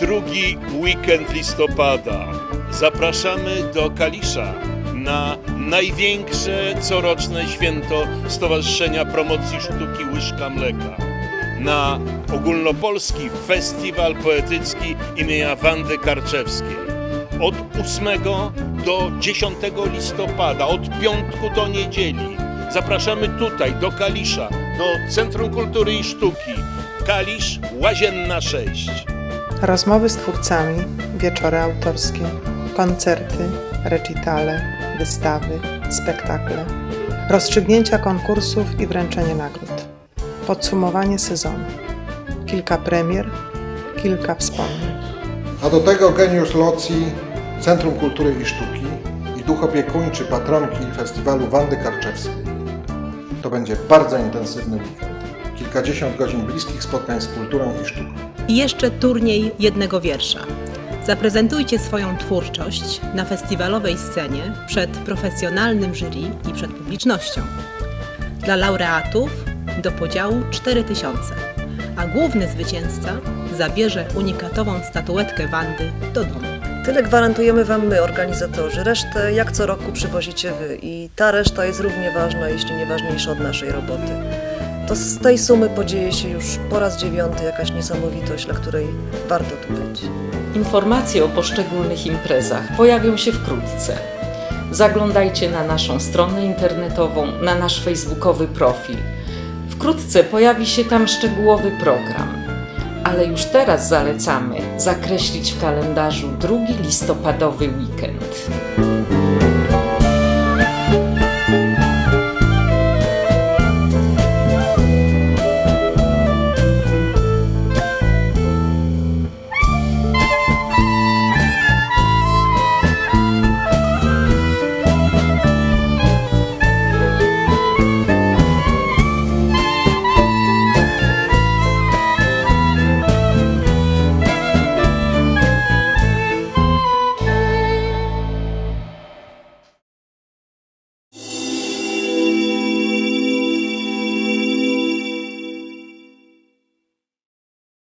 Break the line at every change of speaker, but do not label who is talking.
drugi weekend listopada. Zapraszamy do Kalisza na największe coroczne święto Stowarzyszenia Promocji Sztuki Łyżka Mleka. Na ogólnopolski festiwal poetycki imienia Wandy Karczewskiej. Od 8 do 10 listopada, od piątku do niedzieli. Zapraszamy tutaj, do Kalisza, do Centrum Kultury i Sztuki. Kalisz, Łazienna 6.
Rozmowy z twórcami, wieczory autorskie, koncerty, recitale, wystawy, spektakle, rozstrzygnięcia konkursów i wręczenie nagród. Podsumowanie sezonu. Kilka premier, kilka wspomnień.
A do tego geniusz locji Centrum Kultury i Sztuki i duch opiekuńczy patronki festiwalu Wandy Karczewskiej. To będzie bardzo intensywny weekend. Kilkadziesiąt godzin bliskich spotkań z kulturą i sztuką.
I jeszcze turniej jednego wiersza. Zaprezentujcie swoją twórczość na festiwalowej scenie przed profesjonalnym jury i przed publicznością. Dla laureatów do podziału 4000, a główny zwycięzca zabierze unikatową statuetkę Wandy do domu.
Tyle gwarantujemy Wam my, organizatorzy. Resztę jak co roku przywozicie Wy i ta reszta jest równie ważna, jeśli nie ważniejsza od naszej roboty. To z tej sumy podzieje się już po raz dziewiąty jakaś niesamowitość, dla której warto tu być.
Informacje o poszczególnych imprezach pojawią się wkrótce. Zaglądajcie na naszą stronę internetową, na nasz facebookowy profil. Wkrótce pojawi się tam szczegółowy program. Ale już teraz zalecamy zakreślić w kalendarzu drugi listopadowy weekend.